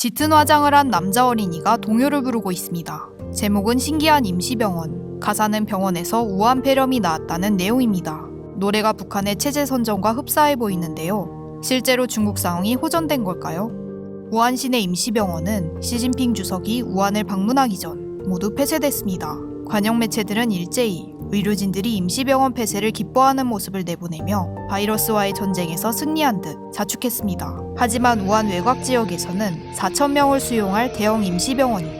짙은 화장을 한 남자 어린이가 동요를 부르고 있습니다. 제목은 신기한 임시병원. 가사는 병원에서 우한 폐렴이 나았다는 내용입니다. 노래가 북한의 체제 선전과 흡사해 보이는데요. 실제로 중국 상황이 호전된 걸까요? 우한 시내 임시병원은 시진핑 주석이 우한을 방문하기 전 모두 폐쇄됐습니다. 관영 매체들은 일제히 의료진들이 임시병원 폐쇄를 기뻐하는 모습을 내보내며 바이러스와의 전쟁에서 승리한 듯 자축했습니다. 하지만 우한 외곽 지역에서는 4,000명을 수용할 대형 임시병원이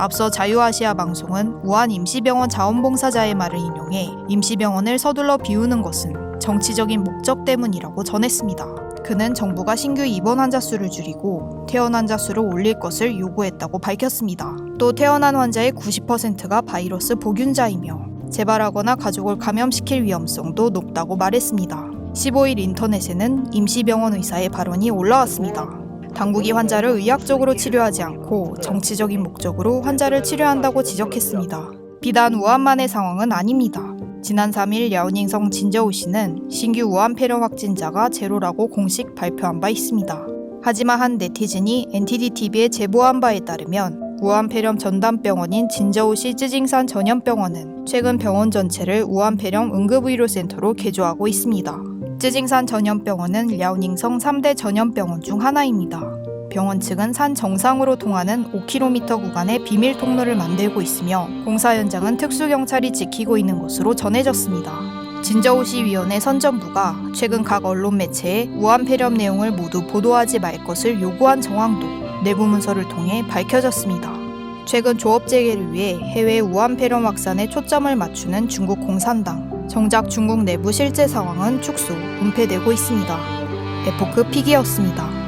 앞서 자유아시아 방송은 우한 임시병원 자원봉사자의 말을 인용해 임시병원을 서둘러 비우는 것은 정치적인 목적 때문이라고 전했습니다. 그는 정부가 신규 입원 환자 수를 줄이고 퇴원 환자 수를 올릴 것을 요구했다고 밝혔습니다. 또 퇴원한 환자의 90%가 바이러스 보균자이며 재발하거나 가족을 감염시킬 위험성도 높다고 말했습니다. 15일 인터넷에는 임시병원 의사의 발언이 올라왔습니다. 당국이 환자를 의학적으로 치료하지 않고 정치적인 목적으로 환자를 치료한다고 지적했습니다. 비단 우한만의 상황은 아닙니다. 지난 3일 랴오닝성 진저우 씨는 신규 우한 폐렴 확진자가 제로라고 공식 발표한 바 있습니다. 하지만 한 네티즌이 NTD-TV에 제보한 바에 따르면 우한 폐렴 전담병원인 진저우시 쯔징산 전염병원은 최근 병원 전체를 우한 폐렴 응급의료센터로 개조하고 있습니다. 쯔징산 전염병원은 랴오닝성 3대 전염병원 중 하나입니다. 병원 측은 산 정상으로 통하는 5km 구간의 비밀 통로를 만들고 있으며 공사 현장은 특수경찰이 지키고 있는 것으로 전해졌습니다. 진저우시 위원회 선전부가 최근 각 언론 매체에 우한 폐렴 내용을 모두 보도하지 말 것을 요구한 정황도 내부 문서를 통해 밝혀졌습니다. 최근 조업 재개를 위해 해외 우한 폐렴 확산에 초점을 맞추는 중국 공산당. 정작 중국 내부 실제 상황은 축소, 은폐되고 있습니다. 에포크 픽이었습니다.